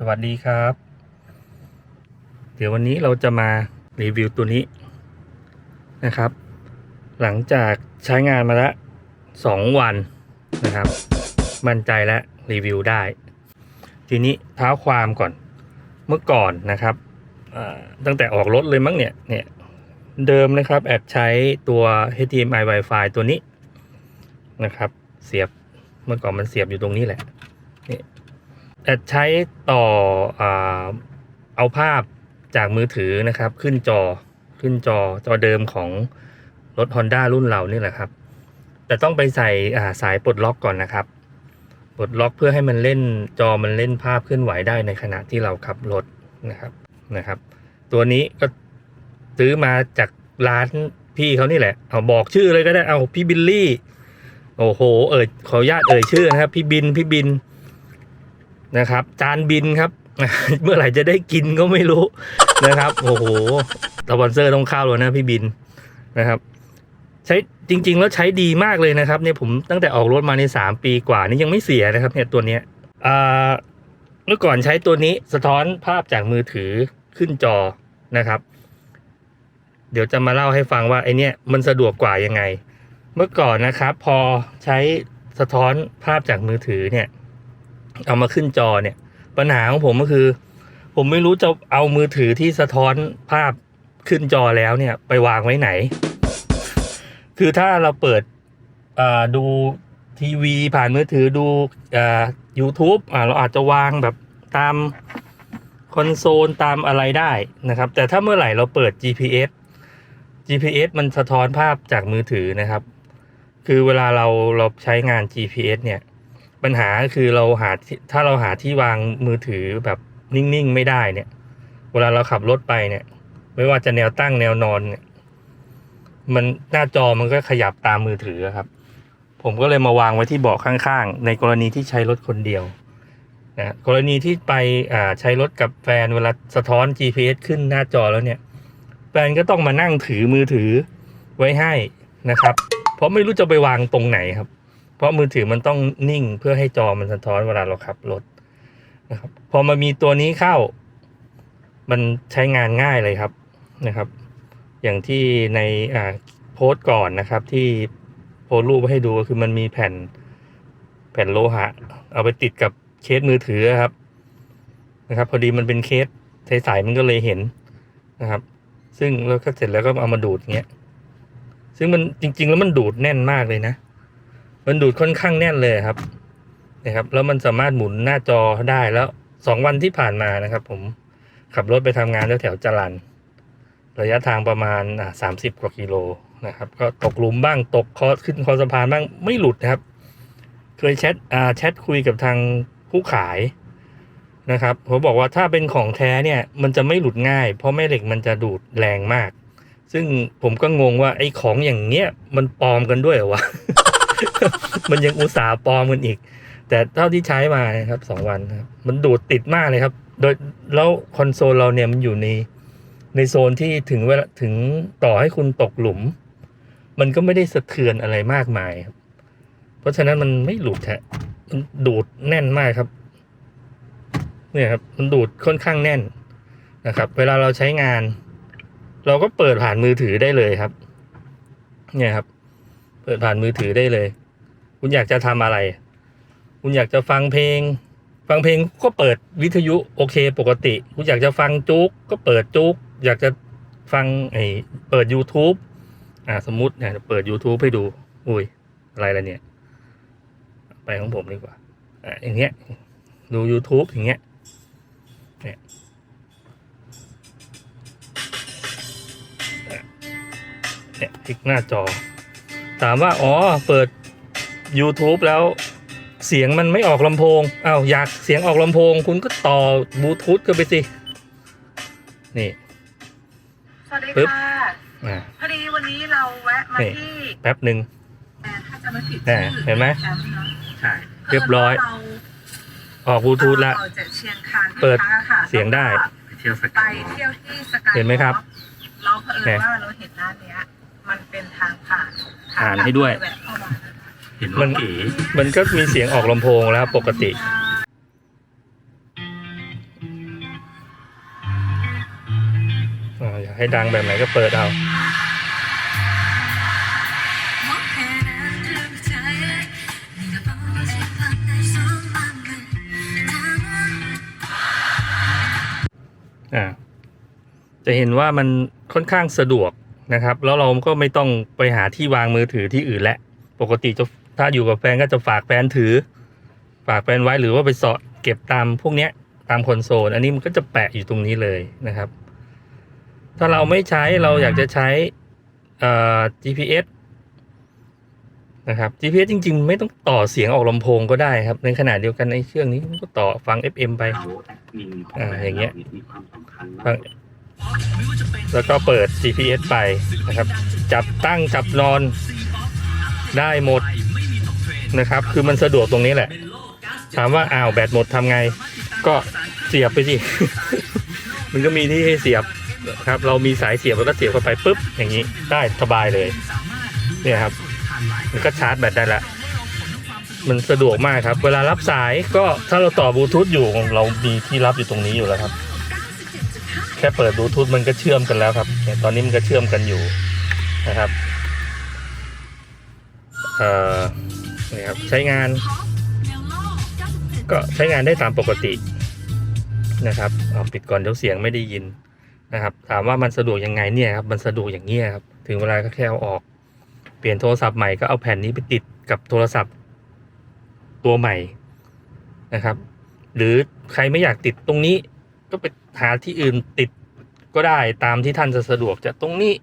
สวัสดีครับ เดี๋ยววันนี้เราจะมารีวิวตัวนี้นะครับ หลังจากใช้งานมาแล้วสองวันนะครับ มั่นใจและรีวิวได้ ทีนี้เท้าความก่อนเมื่อก่อนนะครับตั้งแต่ออกรถเลยมั้งเนี่ยเนี่ยเดิมนะครับแอบใช้ตัว HDMI Wi-Fi ตัวนี้นะครับ เสียบเมื่อก่อนมันเสียบอยู่ตรงนี้แหละนี่ แอบใช้ต่ออเอาภาพจากมือถือนะครับ ขึ้นจอขึ้นจอจอเดิมของรถ Honda รุ่นเรานี่แหละครับ แต่ต้องไปใส่าสายปลดล็อกก่อนนะครับปลดล็อกเพื่อให้มันเล่นจอมันเล่นภาพเคลื่อนไหวได้ในขณะที่เราขับรถนะครับนะครับ ตัวนี้ก็ซื้อมาจากร้านพี่เขานี่แหละ เอาบอกชื่อเลยก็ได้เอาพี่บิลลี่ โอ้โห เอ่ยขออนุญาตเอ่ยชื่อนะครับ พี่บินพี่บิน นะครับ จานบินครับ เมื่อไหร่จะได้กินก็ไม่รู้นะครับ โอ้โหสปอนเซอร์ต้องเข้าแล้วนะพี่บินนะครับ ใช้จริง ๆ แล้วใช้ดีมากเลยนะครับเนี่ยผมตั้งแต่ออกรถมาในสามปีกว่านี่ยังไม่เสียนะครับ เนี่ยตัวเนี้ยเมื่อก่อนใช้ตัวนี้สะท้อนภาพจากมือถือขึ้นจอนะครับ เดี๋ยวจะมาเล่าให้ฟังว่าไอเนี้ยมันสะดวกกว่ายังไง เมื่อก่อนนะครับ พอใช้สะท้อนภาพจากมือถือเนี่ย เอามาขึ้นจอเนี่ย ปัญหาของผมก็คือ ผมไม่รู้จะเอามือถือที่สะท้อนภาพขึ้นจอแล้วเนี่ย ไปวางไว้ไหน คือถ้าเราเปิดดูทีวีผ่านมือถือดูอ่า YouTube อ่าเราอาจจะวางแบบตามคอนโซลตามอะไรได้นะครับ แต่ถ้าเมื่อไหร่เราเปิด GPS GPS มันสะท้อนภาพจากมือถือนะครับ คือเวลาเราเราใช้งาน GPS เนี่ย ปัญหาคือเราหาที่ถ้าเราหาที่วางมือถือแบบนิ่งๆไม่ได้เนี่ย เวลาเราขับรถไปเนี่ย ไม่ว่าจะแนวตั้งแนวนอนเนี่ย มันหน้าจอมันก็ขยับตามมือถือครับ ผมก็เลยมาวางไว้ที่เบาะข้างๆ ในกรณีที่ใช้รถคนเดียวนะกรณีที่ไปใช้รถกับแฟนเวลาสะท้อน GPS ขึ้นหน้าจอแล้วเนี่ย แฟนก็ต้องมานั่งถือมือถือไว้ให้นะครับ เพราะไม่รู้จะไปวางตรงไหนครับ เพราะมือถือมันต้องนิ่งเพื่อให้จอมันสะท้อนเวลาเราขับรถนะครับ พอมามีตัวนี้เข้า มันใช้งานง่ายเลยครับนะครับ อย่างที่ในอ่าโพสต์ก่อนนะครับ ที่โพสรูปไว้ให้ดูก็คือมันมีแผ่นแผ่นโลหะ เอาไปติดกับเคสมือถือครับ นะครับ พอดีมันเป็นเคสใสๆมันก็เลยเห็นนะครับ ซึ่งแล้วก็เสร็จแล้วก็เอามาดูดอย่างเงี้ยซึ่งมันจริง ๆ แล้วมันดูดแน่นมากเลยนะ มันดูดค่อนข้างแน่นเลยครับนะครับ แล้วมันสามารถหมุนหน้าจอได้แล้วสองวันที่ผ่านมานะครับ ผมขับรถไปทำงานแถวๆจรันระยะทางประมาณอ่าสามสิบกว่ากิโลนะครับ ก็ตกหลุมบ้างตกคอขึ้นคอสะพานบ้างไม่หลุดนะครับ เคยแชทอ่าแชทคุยกับทางผู้ขายนะครับผมบอกว่าถ้าเป็นของแท้เนี่ยมันจะไม่หลุดง่าย เพราะแม่เหล็กมันจะดูดแรงมาก ซึ่งผมก็งงว่าไอ้ของอย่างเนี้ยมันปลอมกันด้วยเหรอวะ มันยังอุตส่าห์ปลอมกันอีก แต่เท่าที่ใช้มานะครับสองวันครับมันดูดติดมากเลยครับ โดยแล้วคอนโซลเราเนี่ยมันอยู่ในในโซนที่ถึงเวลาถึงต่อให้คุณตกหลุม มันก็ไม่ได้สะเทือนอะไรมากมายครับ เพราะฉะนั้นมันไม่หลุดฮะมันดูดแน่นมากครับ เนี่ยครับ มันดูดค่อนข้างแน่นนะครับ เวลาเราใช้งาน เราก็เปิดผ่านมือถือได้เลยครับ เนี่ยครับ เปิดผ่านมือถือได้เลย คุณอยากจะทำอะไร คุณอยากจะฟังเพลง ฟังเพลงก็เปิดวิทยุโอเค ปกติ คุณอยากจะฟังจุกก็เปิดจุกอยากจะฟังไอ้เปิด YouTube อ่าสมมุติเนี่ยเปิด YouTube ให้ดู อุ้ย อะไรล่ะเนี่ย ไปของผมดีกว่าอ่าอย่างเงี้ย ดู YouTube อย่างเงี้ยเนี่ยเนี่ยคลิกหน้าจอ ถามว่าอ๋อเปิด YouTube แล้วเสียงมันไม่ออกลำโพงอ้าวอยากเสียงออกลำโพง คุณก็ต่อบลูทูธกันไปสิ นี่สวัสดีปึ๊บค่ะอ่าพอดีวันนี้เราแวะมานี่ที่แป๊บหนึ่งแอนถ้าจะไม่ผิดอ่าชื่อเห็นไหมแอมเนอะใช่เรียบร้อยเาออกบลูทูธแล้วเราจากเชียงคานที่เปิดพักอะค่ะเสียงได้เที่ยวสไปกายเที่ยวที่สกายเห็นไหมครับ เราเผอิญเนี่ยว่าเราเห็นร้านเนี้ย มันเป็นทางผ่านข อ่านให้ด้วย เห็นว่านเก๋มันก็มีเสียงออกลำโพงแล้วปกติ อ่าอยากให้ดังแบบไหนก็เปิดเอา อ่า จะเห็นว่ามันค่อนข้างสะดวก นะครับ แล้วเราก็ไม่ต้องไปหาที่วางมือถือที่อื่นและ ปกติจะถ้าอยู่กับแฟนก็จะฝากแฟนถือ ฝากแฟนไว้หรือว่าไปเสาะเก็บตามพวกเนี้ยตามคอนโซล อันนี้มันก็จะแปะอยู่ตรงนี้เลยนะครับ ถ้าเราไม่ใช้เราอยากจะใช้เอ่อ GPS นะครับ GPS จริง ๆ ไม่ต้องต่อเสียงออกลำโพงก็ได้ครับ ในขณะเดียวกันในเครื่องนี้มันก็ต่อฟัง FM ไปเขาแอดมินของอ่าแบรนด์อย่างเงี้ยรมีความสำคัญฟัมางก แล้วก็เปิด GPS ไปนะครับ จับตั้งจับนอนได้หมดนะครับ คือมันสะดวกตรงนี้แหละ ถามว่าอ้าวแบตหมดทำไง ก็เสียบไปสิ มันก็มีที่ให้เสียบครับ เรามีสายเสียบแล้วก็เสียบเข้าไปปุ๊บ อย่างนี้ได้สบายเลย เนี่ยครับ มันก็ชาร์จแบตได้ละมันสะดวกมากครับ เวลารับสายก็ถ้าเราต่อบลูทูธอยู่เรามีที่รับอยู่ตรงนี้อยู่แล้วครับ แค่เปิดบลูทูธมันก็เชื่อมกันแล้วครับตอนนี้มันก็เชื่อมกันอยู่นะครับเอ่อนี่ครับใช้งาน ก็ใช้งานได้ตามปกตินะครับเอาปิดก่อนเดี๋ยวเสียงไม่ได้ยินนะครับ ถามว่ามันสะดวกยังไงเนี่ยครับมันสะดวกอย่างเงี้ยครับ ถึงเวลาก็แค่เอาออกเปลี่ยนโทรศัพท์ใหม่ก็เอาแผ่นนี้ไปติดกับโทรศัพท์ ตัวใหม่นะครับ หรือใครไม่อยากติดตรงนี้ ก็ไปหาที่อื่นติดก็ได้ตามที่ท่านจะสะดวกจะตรงนี้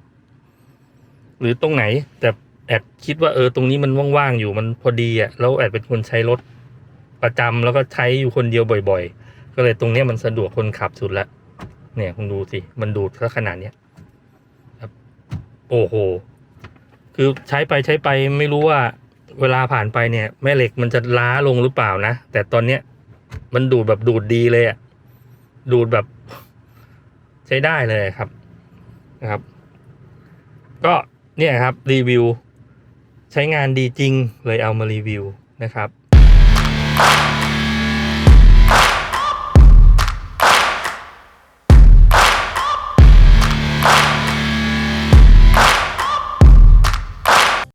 หรือตรงไหน แต่แอดคิดว่าเออตรงนี้มันว่างๆอยู่มันพอดีอะแล้วแอดเป็นคนใช้รถประจำแล้วก็ใช้อยู่คนเดียวบ่อย ๆ ก็เลยตรงเนี้ยมันสะดวกคนขับสุดละเนี่ยคุณดูสิมันดูดซะขนาดเนี้ยครับโอ้โหคือใช้ไปใช้ไปไม่รู้ว่า เวลาผ่านไปเนี่ย แม่เหล็กมันจะล้าลงหรือเปล่านะแต่ตอนเนี้ยมันดูดแบบดูดดีเลยอะ ดูดแบบใช้ได้เลยครับนะครับ ก็เนี่ยครับรีวิว ใช้งานดีจริงเลยเอามารีวิวนะครับ